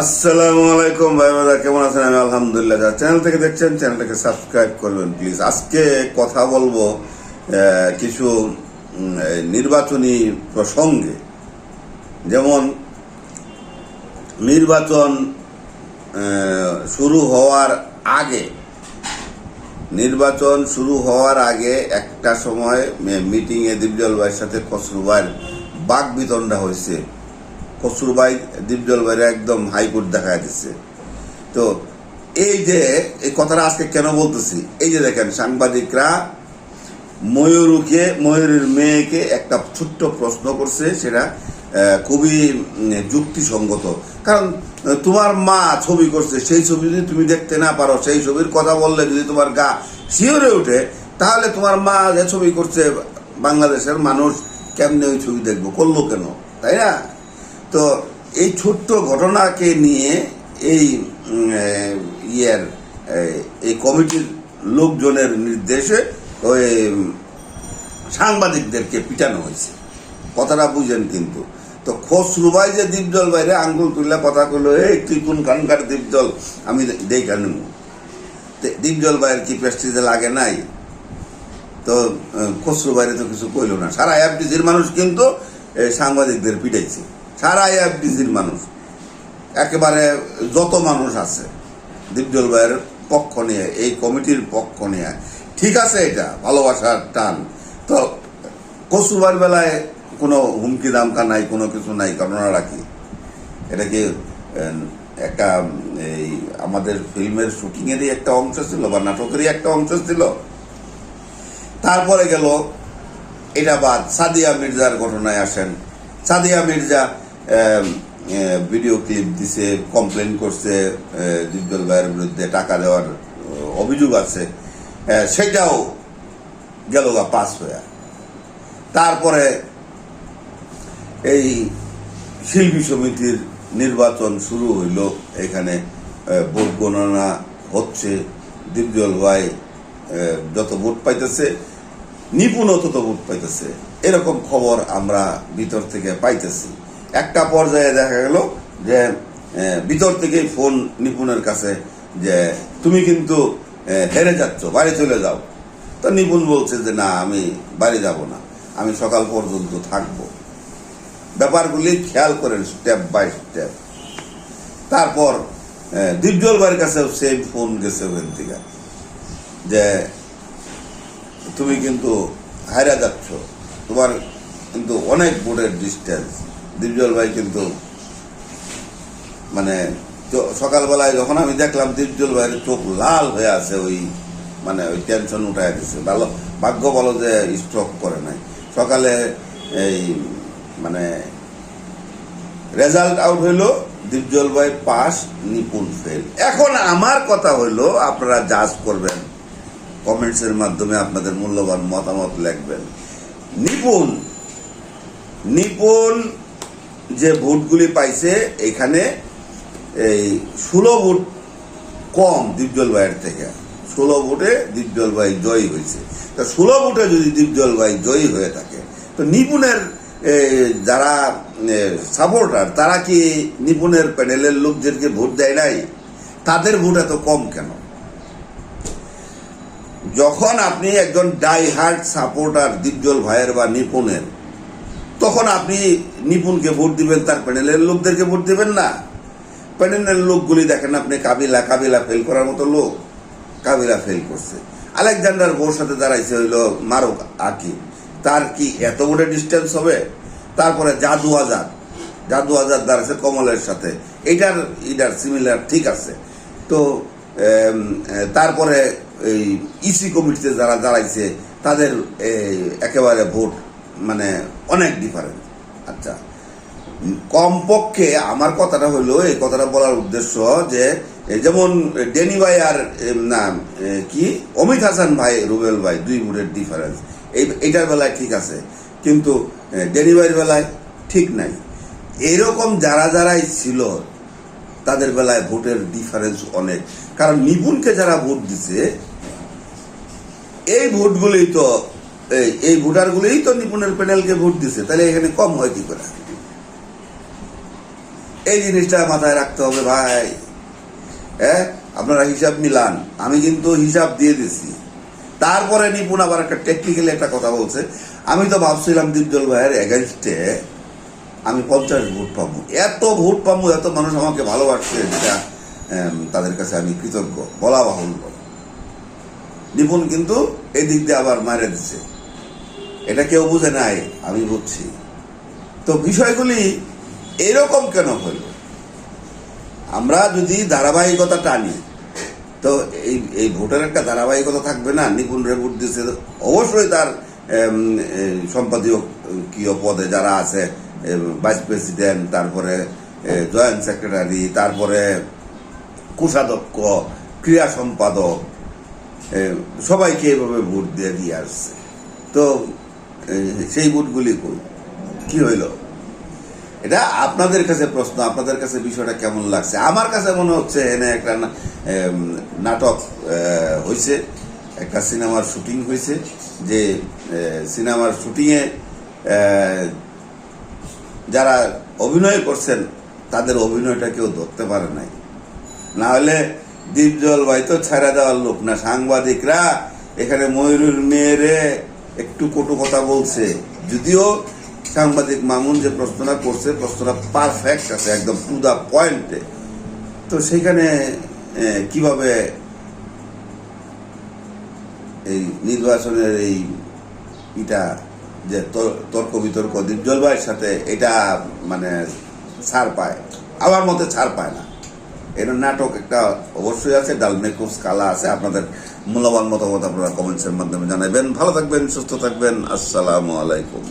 আসসালামু আলাইকুম ভাই বাদা কেমন আছেন? আমি আলহামদুলিল্লাহ যারা চ্যানেল থেকে দেখছেন চ্যানেলটাকে সাবস্ক্রাইব করবেন প্লিজ আজকে কথা বলব কিছু নির্বাচনী প্রসঙ্গে। যেমন, নির্বাচন শুরু হওয়ার আগে, নির্বাচন শুরু হওয়ার আগে একটা সময় মিটিংয়ে দীপজল ভাইয়ের সাথে খসরু ভাইয়ের বাক বিতণ্ডা হয়েছে। খসরু ভাই দীপজল একদম হাইকোর্ট দেখা দিচ্ছে তো এই যে, এই কথাটা আজকে কেন বলতেছি? এই যে দেখেন, সাংবাদিকরা ময়ূরকে, ময়ূরের মেয়েকে একটা ছোট্ট প্রশ্ন করছে, সেটা খুবই যুক্তিসঙ্গত। কারণ, তোমার মা ছবি করছে, সেই ছবি যদি তুমি দেখতে না পারো, সেই ছবির কথা বললে যদি তোমার গা শিওরে ওঠে, তাহলে তোমার মা যে ছবি করছে, বাংলাদেশের মানুষ কেমনে ওই ছবি দেখব? করল কেন? তাই না? তো এই ছোট্ট ঘটনাকে নিয়ে এই ইয়ের এই- কমিটির লোকজনের নির্দেশে ওই সাংবাদিকদেরকে পিটানো হয়েছে। কথাটা বুঝেন কিন্তু। তো খসরু ভাই যে দীপজল বাইরে আঙ্গুল তুললে কথা কইলো, এই, তুই কোন কানকার দীপজল? আমি দেই কেন দীপজল ভাইয়ের কি প্রেস্টিজে লাগে নাই? তো খসরু বাইরে তো কিছু কইলো না। সারা এফডিসির মানুষ কিন্তু সাংবাদিকদের পিটাইছে। সারা এফডিসির মানুষ। একেবারে যত মানুষ আছে, দীপজল ভাইয়ের পক্ষ নিয়ে, এই কমিটির পক্ষ নিয়ে, ঠিক আছে এটা, ভালোবাসার টান। তো কসুবার বেলায় কোনো হুমকি দামকা নাই, কোনো কিছু নাই, কারণ রাখি এটা কি একটা, এই আমাদের ফিল্মের শুটিংয়েরই একটা অংশ ছিল বা নাটকেরই একটা অংশ ছিল? তারপরে গেল, এটা বাদ, সাদিয়া মির্জার ঘটনায় আসেন। সাদিয়া মির্জা ভিডিও ক্লিপ দিছে কমপ্লেন করছে আহ, ভাইয়ের বিরুদ্ধে টাকা দেওয়ার অভিযোগ আছে। সেটাও গেল গা পাস হয়ে। তারপরে এই শিল্পী সমিতির নির্বাচন শুরু হইল এখানে ভোট গণনা হচ্ছে। দীপজল ভাই যত ভোট পাইতেছে নিপুণ তত ভোট পাইতেছে। এরকম খবর আমরা ভিতর থেকে পাইতেছি। একটা পর্যায়ে দেখা গেল যে ভিতর থেকেই ফোন নিপুণের কাছে যে, তুমি কিন্তু হেরে যাচ্ছ, বাড়ি চলে যাও। তো নিপুণ বলছে যে, না, আমি বাড়ি যাব না। আমি সকাল পর্যন্ত থাকব। ব্যাপারগুলি খেয়াল করেন স্টেপ বাই স্টেপ। তারপর দীপজল ভাইয়ের কাছেও সেম ফোন গেছে ওখান থেকে। যে তুমি কিন্তু হাইরা যাচ্ছ। তোমার কিন্তু অনেক বোর্ডের ডিস্টেন্স দীপজল ভাই কিন্তু মানে সকালবেলায় যখন আমি দেখলাম দীপজল ভাইয়ের চোখ লাল হয়ে আছে, ওই মানে ওই টেনশন উঠায় দিছে। ভালো, ভাগ্য বলো যে স্ট্রোক করে নাই। সকালে এই মানে রেজাল্ট আউট হইল দীপজল ভাই পাস, নিপুণ ফেল এখন আমার কথা হইল, আপনারা জাজ করবেন। কমেন্টসের মাধ্যমে আপনাদের মূল্যবান মতামত লিখবেন। নিপুণ নিপুণ যে ভোটগুলি পাইছে, এখানে এই ষোলো ভোট কম দীপজল ভাইয়ের থেকে। ষোলো ভোটে দীপজল ভাই জয়ী হয়েছে। তা ষোলো ভোটে যদি দীপজল ভাই জয়ী হয়ে থাকে, তো নিপুণের যারা সাপোর্টার, তারা কি নিপুণের প্যানেলের লোকদেরকে ভোট দেয় নাই? তাদের ভোট এত কম কেন? যখন আপনি একজন ডাই হার্ট সাপোর্টার দীপজল ভাইয়ের বা নিপুণের, তখন আপনি নিপুণকে ভোট দিবেন, তার প্যানেলের লোকদেরকে ভোট দিবেন না। প্যানেলের লোকগুলি দেখেন আপনি কাবিলা কাবিলা ফেল করার মতো লোক, কাবিলা ফেল করছে। আলেকজান্ডার বোর সাথে দাঁড়াইছে হইল মারুক আকি তার কি এত বড় ডিস্টেন্স হবে? তারপরে জাদু আজাদ। জাদু আজাদ দাঁড়াইছে কমলের সাথে। এইটার এটার সিমিলার ঠিক আছে। তো তারপরে এই ইসি কমিটিতে যারা দাঁড়াইছে, তাদের একেবারে ভোট মানে অনেক ডিফারেন্স আচ্ছা। কমপক্ষে আমার কথাটা হলো, এই কথাটা বলার উদ্দেশ্য যে যেমন ডেনি ভাই আর না কি? অমিত হাসান ভাই, রুবেল ভাই, দুই ভোটের ডিফারেন্স এই, এইটার বেলায় ঠিক আছে। কিন্তু ডেনি ভাইয়ের বেলায় ঠিক নাই। এরকম যারা যারাই ছিল তাদের বেলায় ভোটের ডিফারেন্স অনেক। কারণ নিপুণকে যারা ভোট দিছে, এই ভোটগুলোই তো, এই ভোটারগুলোই তো নিপুণের প্যানেলকে ভোট দিছে, তাহলে এখানে কম হয় কি করে? এই জিনিসটা মাথায় রাখতে হবে ভাই। হ্যাঁ আপনারা হিসাব মিলান। আমি কিন্তু হিসাব দিয়ে দিছি। তারপরে নিপুণ আবার একটা টেকনিক্যালি একটা কথা বলছে। আমি তো ভাবছিলাম দীপজল ভাইয়ের এগেনস্টে আমি পঞ্চাশ ভোট পাবো। এত ভোট পাবো, এত মানুষ আমাকে ভালোবাসছে যেটা তাদের কাছে আমি কৃতজ্ঞ। বলা বাহুল্য। নিপুণ কিন্তু এই দিক দিয়ে আবার মারে দিচ্ছে এটা কেউ বুঝে নাই, আমি বুঝছি। তো বিষয়গুলি এরকম কেন হলো? আমরা যদি ধারাবাহিকতা টানি, তো এই এই ভোটের একটা ধারাবাহিকতা থাকবে না? নিপুণ রে ভোট দিচ্ছে অবশ্যই তার কি পদে যারা আছে ভাইস প্রেসিডেন্ট, তারপরে জয়েন্ট সেক্রেটারি, তারপরে কোষাধ্যক্ষ ক্রিয়া সম্পাদক সবাইকে এভাবে ভোট দিয়ে দিয়ে আসছে। তো সেই ভোটগুলি কই? কি হইল? এটা আপনাদের কাছে প্রশ্ন, আপনাদের কাছে বিষয়টা কেমন লাগছে? আমার কাছে মনে হচ্ছে এনে একটা নাটক হয়েছে একটা সিনেমার শুটিং হয়েছে যে সিনেমার শুটিংয়ে যারা অভিনয় করছেন, তাদের অভিনয়টা কেউ ধরতে পারে নাই। না হলে দীপজল ভাই তো ছাড়া দেওয়ার লোক না, সাংবাদিকরা এখানে ময়ূরের মেয়েরে একটু কটু কথা বলছে। যদিও সাংবাদিক মামুন যে প্রশ্নটা করছে, প্রশ্নটা পারফেক্ট আছে, একদম টু দা পয়েন্টে তো সেখানে কীভাবে এই নির্বাচনের এই ইটা যে তর- তর্ক বিতর্ক দীপজল ভাইয়ের সাথে এটা মানে ছাড় পায়। আমার মতে ছাড় পায় না। এটা নাটক একটা অবশ্যই আছে ডালমেকুস কালা আছে। আপনাদের মূল্যবান মতামত আপনারা কমেন্টসের মাধ্যমে জানাবেন। ভালো থাকবেন, সুস্থ থাকবেন। আসসালামু আলাইকুম।